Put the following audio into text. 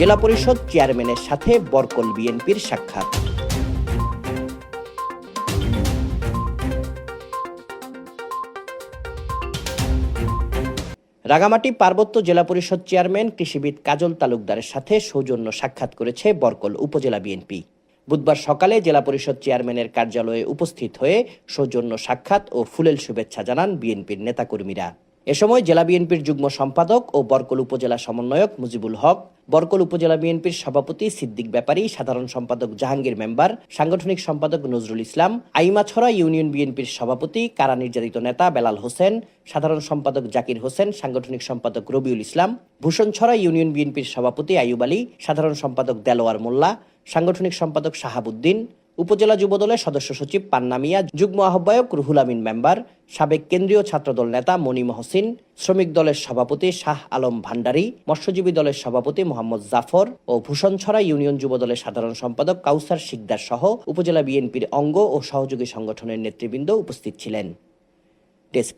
জেলা পরিষদ চেয়ারম্যানের সাথে বরকল বিএনপির সাক্ষাৎ। রাঙামাটি পার্বত্য জেলা পরিষদ চেয়ারম্যান কৃষিবিদ কাজল তালুকদারের সাথে সৌজন্য সাক্ষাৎ করেছে বরকল উপজেলা বিএনপি। বুধবার সকালে জেলা পরিষদ চেয়ারম্যানের কার্যালয়ে উপস্থিত হয়ে সৌজন্য সাক্ষাৎ ও ফুলেল শুভেচ্ছা জানান বিএনপির নেতাকর্মীরা। এ সময় জেলা বিএনপির যুগ্ম সম্পাদক ও বরকল উপজেলা সমন্বয়ক মুজিবুল হক, বরকল উপজেলা বিএনপির সভাপতি সিদ্দিক ব্যাপারী, সাধারণ সম্পাদক জাহাঙ্গীর মেম্বার, সাংগঠনিক সম্পাদক নজরুল ইসলাম আইমাছড়া ইউনিয়ন বিএনপির সভাপতি, কারা নির্যাতিত নেতা বেলাল হোসেন, সাধারণ সম্পাদক জাকির হোসেন, সাংগঠনিক সম্পাদক রবিউল ইসলাম ভূষণছড়া ইউনিয়ন বিএনপির সভাপতি আইয়ুব আলী, সাধারণ সম্পাদক দেলোয়ার মোল্লা, সাংগঠনিক সম্পাদক শাহাবুদ্দিন উপজেলা যুবদলের সদস্য সচিব পান্না মিয়া, যুগ্ম আহ্বায়ক রুহুল আমিন মেম্বার, সাবেক কেন্দ্রীয় ছাত্রদল নেতা মনি মহসিন শ্রমিক দলের সভাপতি শাহ আলম ভান্ডারী, মৎস্যজীবী দলের সভাপতি মোহাম্মদ জাফর ও ভূষণছড়া ইউনিয়ন যুবদলের সাধারণ সম্পাদক কাউসার শিকদার সহ উপজেলা বিএনপির অঙ্গ ও সহযোগী সংগঠনের নেতৃবৃন্দ উপস্থিত ছিলেন। ডেস্ক